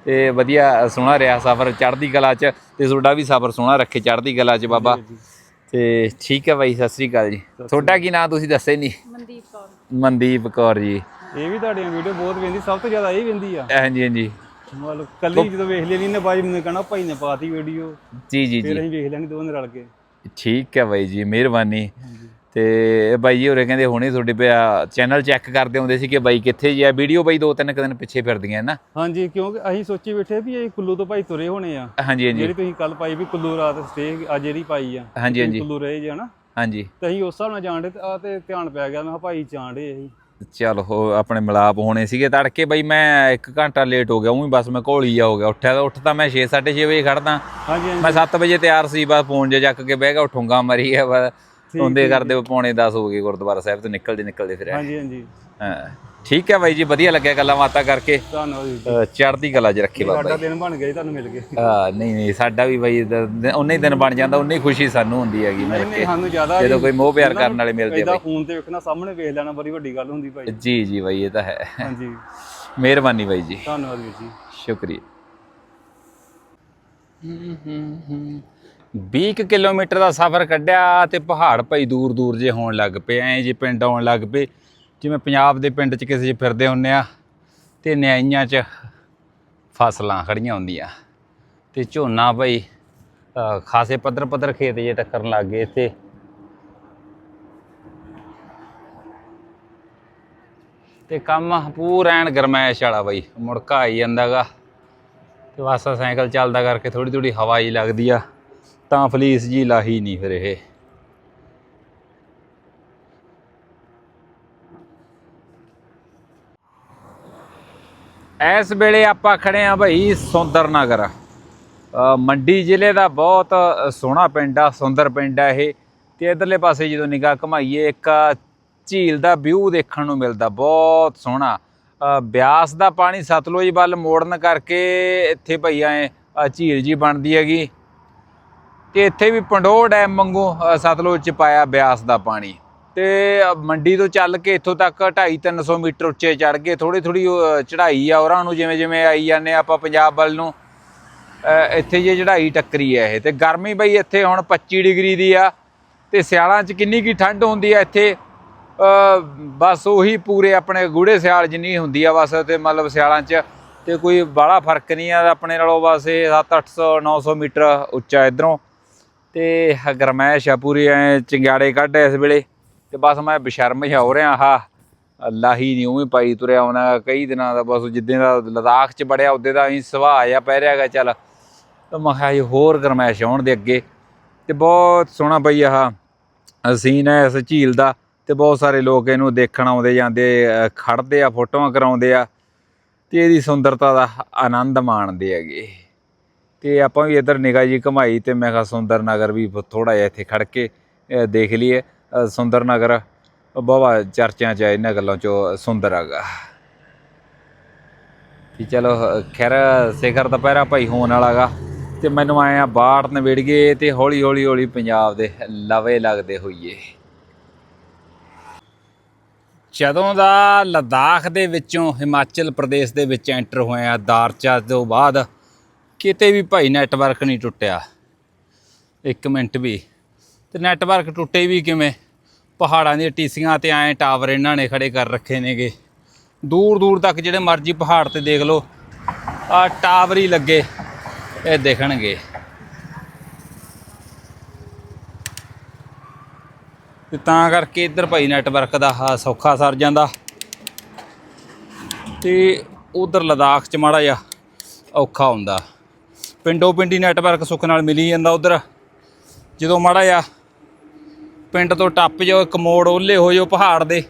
ਤੇ ਵਧੀਆ ਸੋਹਣਾ ਰਿਹਾ ਸਫ਼ਰ ਚੜ੍ਹਦੀ ਕਲਾ 'ਚ ਤੇ ਤੁਹਾਡਾ ਵੀ ਸਫ਼ਰ ਸੋਹਣਾ ਰੱਖੇ ਚੜ੍ਹਦੀ ਕਲਾ 'ਚ ਬਾਬਾ। ਤੇ ਠੀਕ ਹੈ ਬਾਈ ਸਤਿ ਸ੍ਰੀ ਅਕਾਲ ਜੀ। ਤੁਹਾਡਾ ਕੀ ਨਾਂ ਤੁਸੀਂ ਦੱਸੇ ਨਹੀਂ ਮਨਦੀਪ ਕੌਰ। ਮਨਦੀਪ ਕੌਰ ਜੀ। ਇਹ ਵੀ ਤੁਹਾਡੀਆਂ ਵੀਡੀਓ ਬਹੁਤ ਵੇਂਦੀ ਸਭ ਤੋਂ ਜ਼ਿਆਦਾ ਇਹ ਵੇਂਦੀ ਆ। ਹਾਂਜੀ ਹਾਂਜੀ। ਮਤਲਬ ਕੱਲੀ ਜਦੋਂ ਵੇਖ ਲਈ ਨੇ ਬਾਈ ਮੈਨੂੰ ਕਹਣਾ ਭਾਈ ਨੇ ਪਾਤੀ ਵੀਡੀਓ ਜੀ ਜੀ ਫਿਰ ਜੀ। ਅਸੀਂ ਵੇਖ ਲੈਣੀ ਦੋਵੇਂ ਰਲ ਕੇ। ਠੀਕ ਹੈ ਬਾਈ ਜੀ ਮਿਹਰਬਾਨੀ। ਤੇ ਬਾਈ ਜੀ ਹੋਰੇ ਕਹਿੰਦੇ ਹੁਣੇ ਤੁਹਾਡੇ ਪਿਆ ਚੈਨਲ ਚੈੱਕ ਕਰਦੇ ਹੁੰਦੇ ਸੀ ਕਿ ਬਾਈ ਕਿੱਥੇ ਜੀ ਆ। ਵੀਡੀਓ ਬਾਈ ਦੋ ਤਿੰਨ ਕੁ ਦਿਨ ਪਿੱਛੇ ਫਿਰਦੀਆਂ ਨਾ। ਹਾਂਜੀ ਕਿਉਂਕਿ ਅਸੀਂ ਸੋਚੀ ਬੈਠੇ ਵੀ ਇਹ ਕੁੱਲੂ ਤੋਂ ਭਾਈ ਤੁਰੇ ਹੋਣੇ ਆ। ਹਾਂਜੀ ਹਾਂਜੀ। ਜਿਹੜੀ ਤੁਸੀਂ ਕੱਲ ਪਾਈ ਵੀ ਕੁੱਲੂ ਰਾਤ ਸਟੇ ਅੱਜ ਜਿਹੜੀ ਪਾਈ ਆ। ਹਾਂਜੀ ਹਾਂਜੀ। ਕੁੱਲੂ ਰਹੇ ਜੇ ਹਨਾ। ਹਾਂਜੀ। ਤੇ ਅਸੀਂ ਉਸ ਹਿਸਾਬ ਨਾਲ ਜਾਣਦੇ ਤੇ ਆ ਤੇ ਧਿਆਨ ਪੈ ਗਿਆ ਮੈਂ ਕਿਹਾ ਭਾਈ ਜਾਣਦੇ ਅਸੀਂ। ਚਲ ਹੋ ਆਪਣੇ ਮਿਲਾਪ ਹੋਣੇ ਸੀਗੇ ਤੜਕੇ ਬਈ ਮੈਂ 1 ਘੰਟਾ ਲੇਟ ਹੋ ਗਿਆ ਉਹੀ ਬਸ ਮੈਂ ਘੋਲੀ ਜਾ ਹੋ ਗਿਆ। ਉੱਠਿਆ ਤਾਂ ਉੱਠ ਤਾਂ ਮੈਂ 6 6:30 ਵਜੇ ਖੜਦਾ ਮੈਂ 7 ਵਜੇ ਤਿਆਰ ਸੀ ਬਸ ਫੋਨ ਜੇ ਚੱਕ ਕੇ ਬਹਿ ਗਿਆ ਉਠੂੰਗਾ ਮਰੀ ਆ ਬਸ। ਹੁੰਦੇ ਕਰਦੇ ਪੌਣੇ 10 ਹੋ ਗਏ ਗੁਰਦੁਆਰਾ ਸਾਹਿਬ ਤੋਂ ਨਿਕਲਦੇ ਨਿਕਲਦੇ ਫਿਰ ਹਾਂਜੀ ਹਾਂਜੀ। ਹਾਂ। ਠੀਕ ਹੈ ਬਾਈ ਜੀ ਵਧੀਆ ਲੱਗਿਆ ਗੱਲਾਂ ਬਾਤਾਂ ਕਰਕੇ। ਧੰਨਵਾਦ ਜੀ। ਚੜ੍ਹਦੀ ਕਲਾ 'ਚ ਰੱਖੀ ਬਾਬਾ ਸਾਡਾ ਦਿਨ ਬਣ ਗਿਆ ਜੀ ਤੁਹਾਨੂੰ ਮਿਲ ਕੇ। ਆ ਨਹੀਂ ਨਹੀਂ ਸਾਡਾ ਵੀ ਬਾਈ ਉਹਨੇ ਹੀ ਦਿਨ ਬਣ ਜਾਂਦਾ ਉਹਨੇ ਹੀ ਖੁਸ਼ੀ ਸਾਨੂੰ ਹੁੰਦੀ ਹੈਗੀ ਮਿਲ ਨਹੀਂ ਕੇ। ਸਾਨੂੰ ਜ਼ਿਆਦਾ ਜਦੋਂ ਕੋਈ ਮੋਹ ਪਿਆਰ ਕਰਨ ਵਾਲੇ ਮਿਲਦੇ ਆ ਇਹਦਾ ਫੋਨ ਤੇ ਵੇਖਣਾ ਸਾਹਮਣੇ ਵੇਖ ਲੈਣਾ ਬੜੀ ਵੱਡੀ ਗੱਲ ਹੁੰਦੀ ਭਾਈ। ਜੀ ਜੀ ਬਾਈ ਇਹ ਤਾਂ ਹੈ। ਹਾਂਜੀ। ਮਿਹਰਬਾਨੀ ਬਾਈ ਜੀ। ਧੰਨਵਾਦ ਵੀਰ ਜੀ। ਸ਼ੁਕਰੀਆ। 20 ਕੁ ਕਿਲੋਮੀਟਰ ਦਾ ਸਫ਼ਰ ਕੱਢਿਆ ਤੇ ਪਹਾੜ ਭਾਈ ਦੂਰ ਦੂਰ ਜੇ ਹੋਣ ਲੱਗ ਪਏ, ਐ ਜੇ ਪਿੰਡ ਆਉਣ ਲੱਗ ਪਏ। ਜਿਵੇਂ ਪੰਜਾਬ ਦੇ ਪਿੰਡ 'ਚ ਕਿਸੇ 'ਚ ਫਿਰਦੇ ਹੁੰਨੇ ਆ ਤੇ ਨਿਆਈਆਂ 'ਚ ਫਸਲਾਂ ਖੜੀਆਂ ਹੁੰਦੀਆਂ। ਤੇ ਝੋਨਾ ਭਾਈ ਖਾਸੇ ਪੱਧਰ ਪੱਧਰ ਖੇਤ ਜੇ ਟੱਕਰਨ ਲੱਗ ਗਏ ਇੱਥੇ। ਤੇ ਕੰਮ ਪੂਰਾ ਐਨ ਗਰਮੈਸ਼ ਵਾਲਾ ਬਾਈ ਮੁੜਕਾ ਆਈ ਜਾਂਦਾਗਾ। ਤੇ ਬਸ ਸਾਈਕਲ ਚੱਲਦਾ ਕਰਕੇ ਥੋੜੀ ਥੋੜੀ ਹਵਾ ਹੀ ਲੱਗਦੀ ਆ। ਤਾਂ ਫਲੀਸ ਜੀ ਲਾਹੀ ਨਹੀਂ ਫਿਰ ਇਹ। ਇਸ ਵੇਲੇ ਆਪਾਂ ਖੜੇ ਆ ਭਾਈ ਸੁੰਦਰ ਨਗਰ ਮੰਡੀ ਜ਼ਿਲ੍ਹੇ ਦਾ ਬਹੁਤ ਸੋਹਣਾ ਪਿੰਡ ਆ, ਸੁੰਦਰ ਪਿੰਡ ਆ ਇਹ। ਤੇ ਇਧਰਲੇ ਪਾਸੇ ਜਦੋਂ ਨਿਗਾਹ ਘਮਾਈਏ, ਇੱਕ ਝੀਲ ਦਾ ਵਿਊ ਦੇਖਣ ਨੂੰ ਮਿਲਦਾ, ਬਹੁਤ ਸੋਹਣਾ। ਬਿਆਸ ਦਾ ਪਾਣੀ ਸਤਲੁਜ ਵੱਲ ਮੋੜਨ ਕਰਕੇ ਇੱਥੇ ਭਈ ਐ ਝੀਲ ਜੀ ਬਣਦੀ ਹੈਗੀ। ਤੇ ਇੱਥੇ ਵੀ ਪੰਡੋਹ ਡੈਮ ਵਾਂਗੂ ਸਤਲੁਜ ਚ ਪਾਇਆ ਬਿਆਸ ਦਾ ਪਾਣੀ। ਤੇ ਮੰਡੀ ਤੋਂ ਚੱਲ ਕੇ ਇੱਥੋਂ ਤੱਕ 2.5 300 ਮੀਟਰ ਉੱਚੇ ਚੜ ਗਏ। ਥੋੜੀ ਥੋੜੀ ਚੜ੍ਹਾਈ ਆ ਉਹਨਾਂ ਨੂੰ ਜਿਵੇਂ ਜਿਵੇਂ ਆਈ ਜਾਂਦੇ ਆਪਾਂ ਪੰਜਾਬ ਵੱਲ ਨੂੰ ਇੱਥੇ ਜੇ ਚੜ੍ਹਾਈ ਟੱਕਰੀ ਹੈ ਇਹ। ਤੇ ਗਰਮੀ ਬਈ ਇੱਥੇ ਹੁਣ 25 ਡਿਗਰੀ ਦੀ ਆ, ਤੇ ਸਿਆਲਾਂ 'ਚ ਕਿੰਨੀ ਕੀ ਠੰਡ ਹੁੰਦੀ ਆ ਇੱਥੇ? ਬਸ ਉਹੀ ਪੂਰੇ ਆਪਣੇ ਗੂੜੇ ਸਿਆਲ ਜਿੰਨੀ ਹੁੰਦੀ ਆ ਬਸ, ਤੇ ਮਤਲਬ ਸਿਆਲਾਂ 'ਚ ਤੇ ਕੋਈ ਬਾਹਲਾ ਫ਼ਰਕ ਨਹੀਂ ਆ ਆਪਣੇ ਨਾਲੋਂ ਬਸ ਇਹ 7 800 900 ਮੀਟਰ ਉੱਚਾ ਇਧਰੋਂ। ਤੇ ਹ- ਗਰਮੈਸ਼ ਆ ਪੂਰੀ ਐ ਚਿੰਗਾੜੇ ਕੱਢ ਇਸ ਵੇਲੇ। ਤੇ ਬਸ ਮੈਂ ਬਸ਼ਰਮ ਹੀ ਹੋ ਰਿਹਾ ਆਹ ਅੱਲਾ ਹੀ ਨਹੀਂ ਉਵੇਂ ਪਾਈ ਤੁਰਿਆ ਉਹਨਾਂ ਕਈ ਦਿਨਾਂ ਦਾ ਬਸ ਜਿੱਦਾਂ ਦਾ ਲਦਾਖ ਚ ਬੜਿਆ ਉਹਦੇ ਦਾ ਅਸੀਂ ਸੁਭਾਅ ਆ ਪੈ ਰਿਹਾਗਾ ਚੱਲ। ਤਾਂ ਮੈਂ ਕਿਹਾ ਜੀ ਹੋਰ ਗਰਮੈਸ਼ ਆਉਣ ਦੇ ਅੱਗੇ। ਤੇ ਬਹੁਤ ਸੋਹਣਾ ਬਈ ਆਹ ਸੀਨ ਹੈ ਇਸ ਝੀਲ ਦਾ ਤੇ ਬਹੁਤ ਸਾਰੇ ਲੋਕ ਇਹਨੂੰ ਦੇਖਣ ਆਉਂਦੇ ਜਾਂਦੇ ਅ, ਖੜਦੇ ਆ ਫੋਟੋਆਂ ਕਰਾਉਂਦੇ ਆ। ਤੇ ਇਹਦੀ ਸੁੰਦਰਤਾ ਦਾ ਆਨੰਦ ਮਾਣਦੇ ਹੈਗੇ। ਤੇ ਆਪਾਂ ਵੀ ਇੱਧਰ ਨਿਗਾਹ ਜੀ ਘਮਾਈ ਤੇ ਮੈਂ ਕਿਹਾ ਸੁੰਦਰ ਨਗਰ ਵੀ ਥੋੜਾ ਜਿਹਾ ਇੱਥੇ ਖੜ ਕੇ ਦੇਖ ਲਈਏ। ਸੁੰਦਰ ਨਗਰ ਬਾਵਾ ਚਰਚਿਆਂ ਚ ਇਹਨਾਂ ਗੱਲਾਂ ਚੋਂ ਸੁੰਦਰ ਹੈਗਾ ਵੀ ਚਲੋ ਅ, ਖੈਰ ਸਿਖਰ ਦੁਪਹਿਰਾ ਭਾਈ ਹੋਣ ਵਾਲਾਗਾ। ਤੇ ਮੈਨੂੰ ਆਇਆ ਆ ਬਾੜ ਨਵੇੜ ਤੇ ਹੌਲੀ ਹੌਲੀ ਹੌਲੀ ਪੰਜਾਬ ਦੇ ਲਵੇ ਲੱਗਦੇ ਹੋਈਏ। ਜਦੋਂ ਦਾ ਲਦਾਖ ਦੇ ਵਿੱਚੋਂ ਹਿਮਾਚਲ ਪ੍ਰਦੇਸ਼ ਦੇ ਵਿੱਚ ਐਂਟਰ ਹੋਇਆ ਦਾਰਚਾ ਤੋਂ ਬਾਅਦ ਕਿਤੇ ਵੀ ਭਾਈ ਨੈਟਵਰਕ ਨਹੀਂ ਟੁੱਟਿਆ। ਇੱਕ ਮਿੰਟ ਵੀ। ਤੇ ਨੈਟਵਰਕ ਟੁੱਟੇ ਵੀ ਕਿਵੇਂ? ਪਹਾੜਾਂ ਦੀਆਂ ਟੀਸੀਆਂ ਤੇ ਐਂ ਟਾਵਰ ਇਹਨਾਂ ਨੇ ਖੜੇ ਕਰ ਰੱਖੇ ਨੇਗੇ। ਦੂਰ ਦੂਰ ਤੱਕ ਜਿਹੜੇ ਮਰਜ਼ੀ ਪਹਾੜ ਤੇ ਦੇਖ ਲਓ ਆ ਟਾਵਰ ਹੀ ਲੱਗੇ, ਇਹ ਦੇਖਣਗੇ। ਤੇ ਤਾਂ ਕਰਕੇ ਇੱਧਰ ਭਾਈ ਨੈਟਵਰਕ ਦਾ ਸੌਖਾ ਸਰ ਜਾਂਦਾ। ਤੇ ਉਧਰ ਲਦਾਖ ਚ ਮਾੜਾ ਜਿਹਾ ਔਖਾ ਹੁੰਦਾ। ਪਿੰਡੋ ਪਿੰਡੀ ਨੈਟਵਰਕ ਸੁੱਖ ਨਾਲ ਮਿਲੀ ਜਾਂਦਾ ਉਧਰ। ਜਦੋਂ ਮਾੜਾ ਜਿਹਾ ਪਿੰਡ ਤੋਂ ਟੱਪ ਜਾਓ, ਇੱਕ ਮੋੜ ਓਲੇ ਹੋ ਜਾਓ ਪਹਾੜ ਦੇ,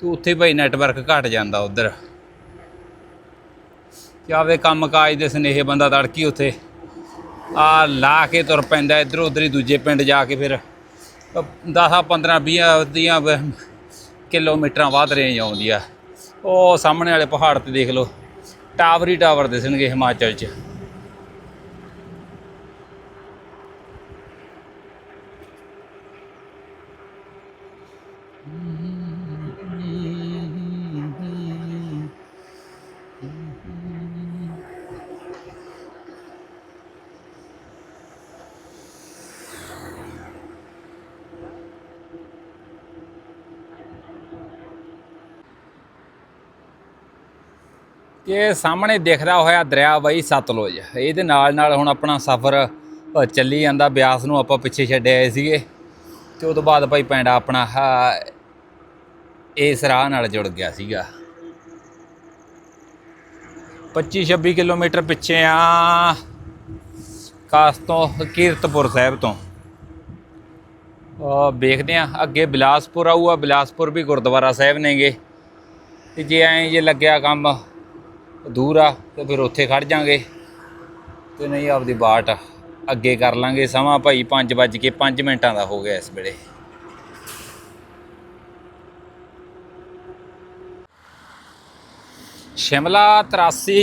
ਤੇ ਉੱਥੇ ਭਾਈ ਨੈਟਵਰਕ ਘਟ ਜਾਂਦਾ ਉਧਰ। ਤੇ ਆਪਦੇ ਕੰਮ ਕਾਜ ਦੇ ਸਨੇਹ ਬੰਦਾ ਤੜਕੀ ਉੱਥੇ, ਆ ਲਾ ਕੇ ਤੁਰ ਪੈਂਦਾ ਇੱਧਰ ਉੱਧਰ ਹੀ ਦੂਜੇ ਪਿੰਡ ਜਾ ਕੇ ਫਿਰ। 10 15 20 ਦੀਆਂ ਕਿਲੋਮੀਟਰਾਂ ਬਾਅਦ ਰੇਂਜ ਆਉਂਦੀ ਆ। ਉਹ ਸਾਹਮਣੇ ਵਾਲੇ ਪਹਾੜ ਤੇ ਦੇਖ ਲਓ, ਟਾਵਰ ਹੀ ਟਾਵਰ ਦਿਸਣਗੇ ਹਿਮਾਚਲ 'ਚ। ਇਹ ਸਾਹਮਣੇ ਦਿਖਦਾ ਹੋਇਆ ਦਰਿਆ ਬਈ ਸਤਲੁਜ। ਇਹਦੇ ਨਾਲ ਨਾਲ ਹੁਣ ਆਪਣਾ ਸਫ਼ਰ ਚੱਲੀ ਜਾਂਦਾ। ਬਿਆਸ ਨੂੰ ਆਪਾਂ ਪਿੱਛੇ ਛੱਡੇ ਆਏ ਸੀਗੇ। ਤੇ ਉਹ ਤੋਂ ਬਾਅਦ ਭਾਈ ਪਿੰਡ ਆਪਣਾ ਇਸ ਰਾਹ ਨਾਲ ਜੁੜ ਗਿਆ ਸੀਗਾ। 25 26 ਕਿਲੋਮੀਟਰ ਪਿੱਛੇ ਆ ਕਾਸ ਤੋਂ ਕੀਰਤਪੁਰ ਸਾਹਿਬ ਤੋਂ। ਵੇਖਦੇ ਆ, ਅੱਗੇ ਬਿਲਾਸਪੁਰ ਆਊਗਾ। ਬਿਲਾਸਪੁਰ ਵੀ ਗੁਰਦੁਆਰਾ ਸਾਹਿਬ ਨੇਗੇ। ਤੇ ਜੇ ਐਂ ਜੇ ਲੱਗਿਆ ਕੰਮ ਦੂਰ ਆ ਤੇ ਫਿਰ ਉੱਥੇ ਖੜ ਜਾਾਂਗੇ। ਤੇ ਨਹੀਂ, ਆਪਦੀ ਬਾਟ ਅੱਗੇ ਕਰ ਲਾਂਗੇ। ਸਮਾਂ ਭਾਈ 5 ਵੱਜ ਕੇ 5 ਮਿੰਟਾਂ ਦਾ ਹੋ ਗਿਆ ਇਸ ਵੇਲੇ। ਸ਼ਿਮਲਾ 83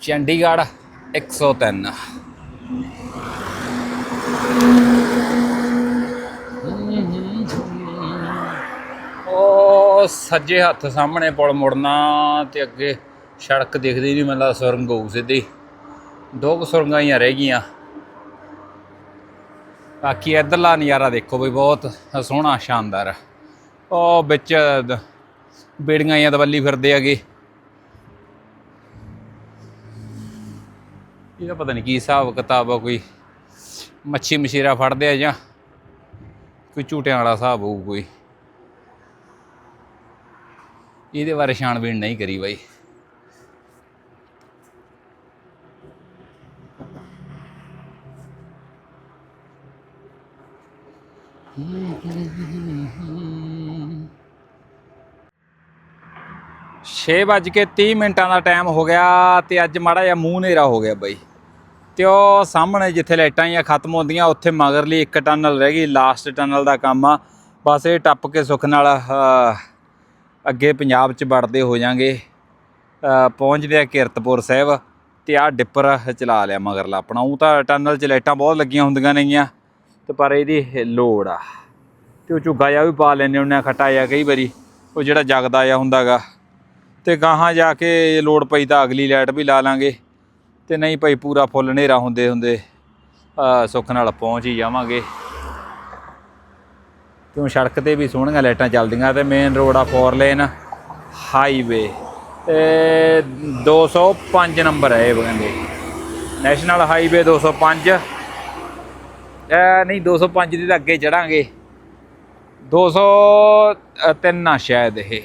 ਚੰਡੀਗੜ੍ਹ 103 ਉਹ ਸੱਜੇ ਹੱਥ ਸਾਹਮਣੇ ਪੁਲ ਮੁੜਨਾ ਤੇ ਅੱਗੇ ਸੜਕ ਦਿਖਦੀ ਨਹੀਂ, ਮੈਨੂੰ ਸੁਰੰਗ ਹੋਊ ਸਿੱਧੀ। ਦੋ ਕੁ ਸੁਰੰਗਾਂ ਹੀ ਰਹਿ ਗਈਆਂ। ਬਾਕੀ ਇੱਧਰਲਾ ਨਜ਼ਾਰਾ ਦੇਖੋ ਬਈ, ਬਹੁਤ ਸੋਹਣਾ, ਸ਼ਾਨਦਾਰ। ਉਹ ਵਿੱਚ ਬੇੜੀਆਂ ਜਾਂ ਦਵੱਲੀ ਫਿਰਦੇ ਹੈਗੇ। ਇਹਦਾ ਪਤਾ ਨਹੀਂ ਕੀ ਹਿਸਾਬ ਕਿਤਾਬ ਆ, ਕੋਈ ਮੱਛੀ ਮਛੀਰਾ ਫੜਦੇ ਆ ਜਾਂ ਕੋਈ ਝੂਟਿਆਂ ਵਾਲਾ ਹਿਸਾਬ ਹੋਊ ਕੋਈ। ਇਹਦੇ ਬਾਰੇ ਛਾਣਬੀਣ ਨਹੀਂ ਕਰੀ ਬਾਈ। ਛੇ ਵੱਜ ਕੇ 30 ਮਿੰਟਾਂ ਦਾ ਟਾਈਮ ਹੋ ਗਿਆ ਤੇ ਅੱਜ ਮਾੜਾ ਜਿਹਾ ਮੂੰਹ ਹਨੇਰਾ ਹੋ ਗਿਆ ਬਾਈ। ਤੇ ਉਹ ਸਾਹਮਣੇ ਜਿੱਥੇ ਲਾਈਟਾਂ ਹੀ ਖਤਮ ਹੁੰਦੀਆਂ, ਉੱਥੇ ਮਗਰਲੀ ਇੱਕ ਟਨਲ ਰਹਿ ਗਈ ਲਾਸਟ ਟਨਲ ਦਾ ਕੰਮ ਆ। ਬਸ ਇਹ ਟੱਪ ਕੇ ਸੁੱਖ ਨਾਲ ਅੱਗੇ ਪੰਜਾਬ ਚ ਵੜਦੇ ਹੋ ਜਾਾਂਗੇ। ਪਹੁੰਚਦੇ ਆ ਕਿਰਤਪੁਰ ਸਾਹਿਬ ਤੇ ਆਹ ਡਿੱਪਰ ਚਲਾ ਲਿਆ ਮਗਰਲਾ ਆਪਣਾ। ਉਹ ਤਾਂ ਟਨਲ ਚ ਲਾਈਟਾਂ ਬਹੁਤ ਲੱਗੀਆਂ ਹੁੰਦੀਆਂ ਨੇਗੀਆਂ ਤੇ ਪਰ ਇਹਦੀ ਲੋੜ ਆ। ਤੇ ਉਹ ਝੁੱਗਾ ਜਿਹਾ ਵੀ ਪਾ ਲੈਨੇ ਹੁੰਨੇ ਆ, ਖੱਟਾ ਜਿਹਾ ਕਈ ਵਾਰੀ। ਉਹ ਜਿਹੜਾ ਜਗਦਾ ਜਿਹਾ ਹੁੰਦਾਗਾ। ਤੇ ਗਾਹਾਂ ਜਾ ਕੇ ਲੋੜ ਪਈ ਤਾਂ ਅਗਲੀ ਲਾਈਟ ਵੀ ਲਾ ਲਾਂਗੇ। ਤੇ ਨਹੀਂ ਭਾਈ ਪੂਰਾ ਫੁੱਲ ਹਨੇਰਾ ਹੁੰਦੇ ਹੁੰਦੇ ਸੁੱਖ ਨਾਲ ਪਹੁੰਚ ਹੀ ਜਾਵਾਂਗੇ। ਕਿਉਂ ਸੜਕ ਤੇ ਵੀ ਸੋਹਣੀਆਂ ਲਾਈਟਾਂ ਚੱਲਦੀਆਂ ਤੇ ਮੇਨ ਰੋਡ ਆ ਫੋਰ ਲੇਨ ਹਾਈਵੇ ਤੇ 205 ਨੰਬਰ ਹੈ ਇਹ ਕਹਿੰਦੇ। ਨੈਸ਼ਨਲ ਹਾਈਵੇ 205 ਇਹ ਨਹੀਂ 205 ਦੀ ਤਾਂ ਅੱਗੇ ਚੜਾਂਗੇ। 203 ਆ ਸ਼ਾਇਦ ਇਹ।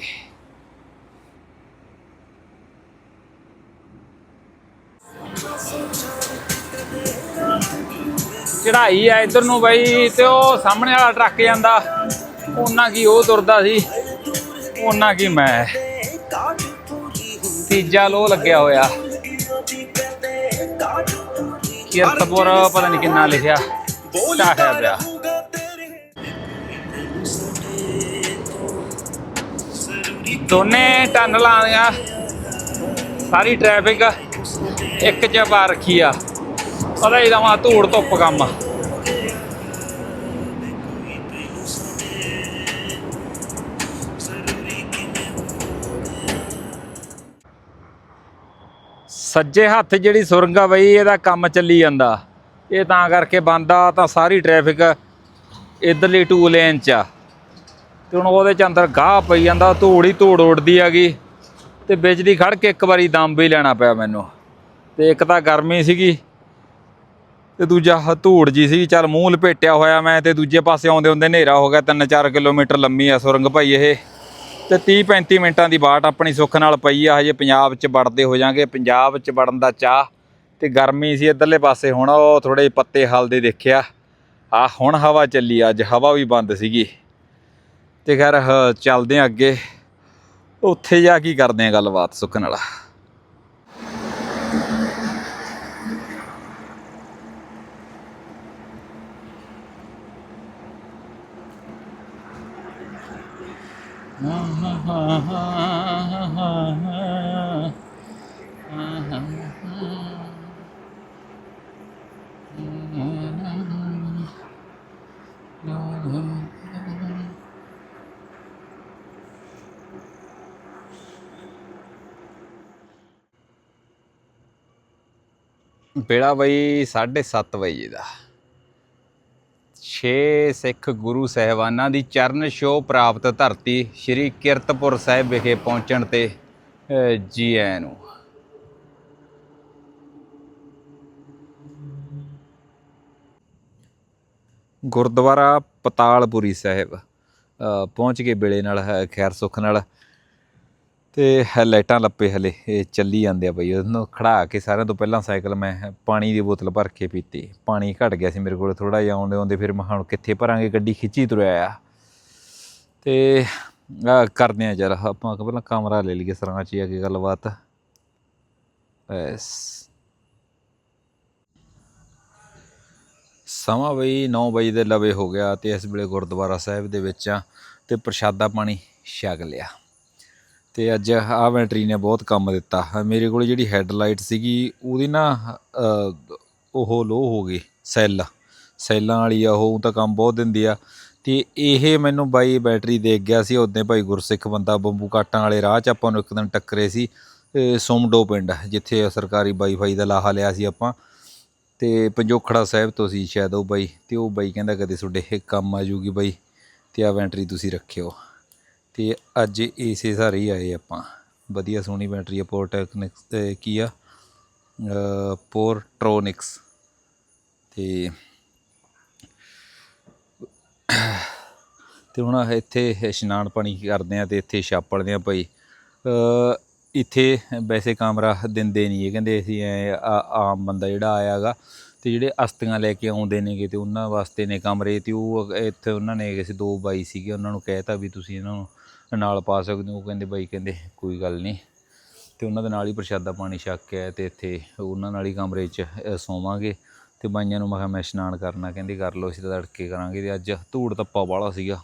ਚੜਾਈ ਆ ਇਧਰ ਨੂੰ ਬਈ ਤੇ ਉਹ ਸਾਹਮਣੇ ਵਾਲਾ ਟਰੱਕ ਜਾਂਦਾ। ਉਹਨਾਂ ਕੀ ਉਹ ਤੁਰਦਾ ਸੀ, ਉਹਨਾਂ ਕੀ ਮੈਂ। ਤੀਜਾ ਲੋ ਲੱਗਿਆ ਹੋਇਆ। ਕੀਰਤਪੁਰ ਪਤਾ ਨਹੀਂ ਕਿੰਨਾ ਲਿਖਿਆ ਢਾਹਿਆ ਪਿਆ। ਦੋਨੇ ਟਨਲਾਂ ਦੀਆਂ ਸਾਰੀ ਟ੍ਰੈਫਿਕ ਇੱਕ ਚ ਪਾ ਰੱਖੀ ਆ। ਪਤਾ ਹੀ ਮਾ ਧੂੜ ਧੁੱਪ ਕੰਮ ਆ। ਸੱਜੇ ਹੱਥ ਜਿਹੜੀ ਸੁਰੰਗ ਆ ਬਈ, ਇਹਦਾ ਕੰਮ ਚੱਲੀ ਜਾਂਦਾ। ਇਹ ਤਾਂ ਕਰਕੇ ਬੰਦ ਆ ਤਾਂ ਸਾਰੀ ਟ੍ਰੈਫਿਕ ਇਧਰਲੀ ਟੂ ਲੇਨ ਚ ਆ। ਤੇ ਹੁਣ ਉਹਦੇ ਚ ਅੰਦਰ ਗਾਹ ਪਈ ਜਾਂਦਾ, ਧੂੜ ਹੀ ਧੂੜ ਉੱਡਦੀ ਹੈਗੀ। ਤੇ ਵਿੱਚ ਦੀ ਖੜ ਕੇ ਇੱਕ ਵਾਰੀ ਦਮ ਵੀ ਲੈਣਾ ਪਿਆ ਮੈਨੂੰ। ਤੇ ਇੱਕ ਤਾਂ ਗਰਮੀ ਸੀਗੀ ਤੇ ਦੂਜਾ ਹ- ਧੂੜ ਜੀ ਸੀ, ਚੱਲ ਮੂੰਹ ਲਪੇਟਿਆ ਹੋਇਆ ਮੈਂ ਤੇ ਦੂਜੇ ਪਾਸੇ ਆਉਂਦੇ ਹੁੰਦੇ ਹਨੇਰਾ ਹੋ ਗਿਆ 3-4 ਕਿਲੋਮੀਟਰ ਲੰਮੀ ਆ ਸੁਰੰਗ ਭਾਈ ਇਹ। ਤੇ 30-35 ਮਿੰਟਾਂ ਦੀ ਬਾਟ ਆਪਣੀ ਸੁੱਖ ਨਾਲ ਪਈ ਆ, ਹਜੇ ਪੰਜਾਬ 'ਚ ਵੜਦੇ ਹੋ ਜਾਾਂਗੇ, ਪੰਜਾਬ 'ਚ ਵੜਨ ਦਾ ਚਾਹ ਤੇ ਗਰਮੀ ਸੀ ਇਧਰਲੇ ਪਾਸੇ, ਹੁਣ ਉਹ ਥੋੜੇ ਪੱਤੇ ਹਲਦੇ ਦੇਖਿਆ। ਆ ਹੁਣ ਹਵਾ ਚੱਲੀ, ਅੱਜ ਹਵਾ ਵੀ ਬੰਦ ਸੀਗੀ। ਤੇ ਖੈਰ, ਚੱਲਦੇ ਆ ਅੱਗੇ। ਉੱਥੇ ਜਾ ਕੀ ਕਰਦੇ ਆ ਗੱਲਬਾਤ ਸੁੱਖ ਨਾਲ? ਬੇੜਾ ਬਈ 7:30 ਵਜੇ ਦਾ ਛੇ ਸਿੱਖ ਗੁਰੂ ਸਹਿਬਾਨਾਂ ਦੀ ਚਰਨ ਛੋਹ ਪ੍ਰਾਪਤ ਧਰਤੀ ਸ੍ਰੀ ਕੀਰਤਪੁਰ ਸਾਹਿਬ ਵਿਖੇ ਪਹੁੰਚਣ ਤੇ ਜੀ ਆਇਆਂ ਨੂੰ। ਗੁਰਦੁਆਰਾ ਪਤਾਲਪੁਰੀ ਸਾਹਿਬ ਪਹੁੰਚ ਕੇ ਵੇਲੇ ਨਾਲ ਖੈਰ ਸੁੱਖ ਨਾਲ। ਤੇ ਹੈ ਲਾਈਟਾਂ ਲੱਪੇ ਹਲੇ, ਇਹ ਚੱਲੀ ਜਾਂਦੇ ਆ ਬਈ। ਉਹਨੂੰ ਖੜਾ ਕੇ ਸਾਰਿਆਂ ਤੋਂ ਪਹਿਲਾਂ ਸਾਈਕਲ ਮੈਂ ਪਾਣੀ ਦੀ ਬੋਤਲ ਭਰ ਕੇ ਪੀਤੀ। ਪਾਣੀ ਘਟ ਗਿਆ ਸੀ ਮੇਰੇ ਕੋਲ ਥੋੜਾ ਜਿਹਾ, ਆਉਂਦੇ ਆਉਂਦੇ ਫਿਰ ਮੈਂ ਹੁਣ ਕਿੱਥੇ ਭਰਾਂਗੇ, ਗੱਡੀ ਖਿੱਚੀ ਤੁਰਿਆ ਆ। ਤੇ ਕਰਦੇ ਆ ਯਾਰ, ਆਪਾਂ ਪਹਿਲਾਂ ਕਮਰਾ ਲੈ ਲਈਏ ਸਰਾਂ ਚ ਹੀ ਆ ਕੇ ਗੱਲਬਾਤ। ਬਸ। ਸਮਾਂ ਬਈ 9 ਵਜੇ ਦੇ ਲਵੇ ਹੋ ਗਿਆ ਤੇ ਇਸ ਵੇਲੇ ਗੁਰਦੁਆਰਾ ਸਾਹਿਬ ਦੇ ਵਿੱਚ ਆ ਤੇ ਪ੍ਰਸ਼ਾਦਾ ਪਾਣੀ ਛਕ ਲਿਆ। ਤੇ ਅੱਜ ਆਹ ਬੈਟਰੀ ਨੇ ਬਹੁਤ ਕੰਮ ਦਿੱਤਾ। ਮੇਰੇ ਕੋਲ ਜਿਹੜੀ ਹੈੱਡਲਾਈਟ ਸੀਗੀ, ਉਹਦੀ ਨਾ ਉਹ ਲੋ ਹੋ ਗਈ ਸੈੱਲ ਸੈੱਲਾਂ ਵਾਲੀ ਆ, ਉਹ ਤਾਂ ਕੰਮ ਬਹੁਤ ਦਿੰਦੀ ਆ। ਤੇ ਇਹ ਮੈਨੂੰ ਬਾਈ ਬੈਟਰੀ ਦੇਖ ਗਿਆ ਸੀ, ਉਹਦੇ ਭਾਈ ਗੁਰਸਿੱਖ ਬੰਦਾ ਬੰਬੂ ਕਾਟਾਂ ਵਾਲੇ ਰਾਹ 'ਚ ਆਪਾਂ ਨੂੰ ਇੱਕ ਦਿਨ ਟੱਕਰੇ ਸੀ ਇਹ ਸੁਮਡੋ ਪਿੰਡ, ਜਿੱਥੇ ਸਰਕਾਰੀ ਵਾਈਫਾਈ ਦਾ ਲਾਹਾ ਲਿਆ ਸੀ ਆਪਾਂ। ਤੇ ਪੰਜੋਖੜਾ ਸਾਹਿਬ ਤੋਂ ਸੀ ਸ਼ਾਇਦ ਉਹ ਬਾਈ, ਤੇ ਉਹ ਬਾਈ ਕਹਿੰਦਾ ਕਦੇ ਤੁਹਾਡੇ ਕੰਮ ਆ ਜੂਗੀ ਬਾਈ, ਤੇ ਆ ਬੈਟਰੀ ਤੁਸੀਂ ਰੱਖਿਓ। ਤੇ ਅੱਜ ਇਸੇ ਸਾਰੇ ਹੀ ਆਏ ਆਪਾਂ। ਵਧੀਆ ਸੋਹਣੀ ਬੈਟਰੀ ਆ ਪੋਰਟੈਕਨਿਕਸ ਕੀ ਆ? ਪੋਰਟ੍ਰੋਨਿਕਸ ਤੇ ਤੇ ਹੁਣ ਇੱਥੇ ਇਸ਼ਨਾਨ ਪਾਣੀ ਕਰਦੇ ਆ ਤੇ ਇੱਥੇ ਛਾਪੜਦੇ ਆ ਭਾਈ। ਇੱਥੇ ਵੈਸੇ ਕਮਰਾ ਦਿੰਦੇ ਨਹੀਂ ਇਹ, ਕਹਿੰਦੇ ਅਸੀਂ ਐਂ ਆਮ ਬੰਦਾ ਜਿਹੜਾ ਆਇਆਗਾ ਤੇ ਜਿਹੜੇ ਅਸਤੀਆਂ ਲੈ ਕੇ ਆਉਂਦੇ ਨੇਗੇ ਤੇ ਉਹਨਾਂ ਵਾਸਤੇ ਨੇ ਕਮਰੇ ਤੇ ਉਹ ਇੱਥੇ ਉਹਨਾਂ ਨੇ ਕਿਸੇ ਦੋ ਬਾਈ ਸੀਗੇ, ਉਹਨਾਂ ਨੂੰ ਕਹਿਤਾ ਵੀ ਤੁਸੀਂ ਇਹਨਾਂ ਨੂੰ ਨਾਲ ਪਾ ਸਕਦੇ ਹੋ, ਉਹ ਕਹਿੰਦੇ ਬਾਈ ਕਹਿੰਦੇ ਕੋਈ ਗੱਲ ਨਹੀਂ। ਤੇ ਉਹਨਾਂ ਦੇ ਨਾਲ ਹੀ ਪ੍ਰਸ਼ਾਦਾ ਪਾਣੀ ਛਕ ਕੇ ਆਏ ਤੇ ਇੱਥੇ ਉਹਨਾਂ ਨਾਲ ਹੀ ਕਮਰੇ 'ਚ ਸੋਵਾਂਗੇ ਸੌਵਾਂਗੇ। ਤੇ ਬਾਈਆਂ ਨੂੰ ਮੈਂ ਕਿਹਾ ਮੈਂ ਇਸ਼ਨਾਨ ਕਰਨਾ, ਕਹਿੰਦੇ ਕਰ ਲਓ, ਅਸੀਂ ਤਾਂ ਤੜਕੇ ਕਰਾਂਗੇ। ਤੇ ਅੱਜ ਧੂੜ ਧੱਪਾ ਵਾਲਾ ਸੀਗਾ।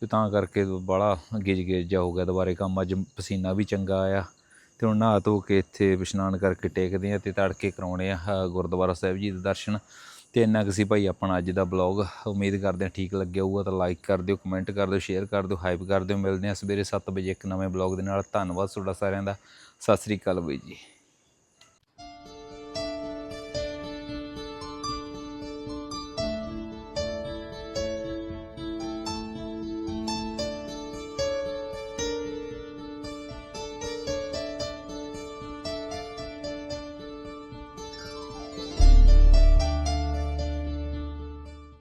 ਤੇ ਤਾਂ ਕਰਕੇ ਬੜਾ ਗਿਜ ਗਿਜ ਜਾ ਹੋ ਗਿਆ ਦੁਬਾਰੇ ਕੰਮ। ਅੱਜ ਪਸੀਨਾ ਵੀ ਚੰਗਾ ਆਇਆ। ਤੇ ਹੁਣ ਨਹਾ ਧੋ ਕੇ ਇੱਥੇ ਇਸ਼ਨਾਨ ਕਰਕੇ ਟੇਕਦੇ ਆ ਤੇ ਤੜਕੇ ਕਰਾਉਣੇ ਆ ਗੁਰਦੁਆਰਾ ਸਾਹਿਬ ਜੀ ਦੇ ਦਰਸ਼ਨ। ਤੇ ਇੰਨਾ ਕੁ ਸੀ ਭਾਈ ਆਪਣਾ ਅੱਜ ਦਾ ਬਲੌਗ ਉਮੀਦ ਕਰਦੇ ਹਾਂ ਠੀਕ ਲੱਗਿਆ ਹੋਊਗਾ ਤਾਂ ਲਾਈਕ ਕਰ ਦਿਓ ਕਮੈਂਟ ਕਰ ਦਿਓ ਸ਼ੇਅਰ ਕਰ ਦਿਓ ਹਾਈਪ ਕਰ ਦਿਓ। ਮਿਲਦੇ ਹਾਂ ਸਵੇਰੇ 7 ਵਜੇ ਇੱਕ ਨਵੇਂ ਬਲੌਗ ਦੇ ਨਾਲ। ਧੰਨਵਾਦ ਤੁਹਾਡਾ ਸਾਰਿਆਂ ਦਾ। ਸਤਿ ਸ੍ਰੀ ਅਕਾਲ ਬਾਈ ਜੀ।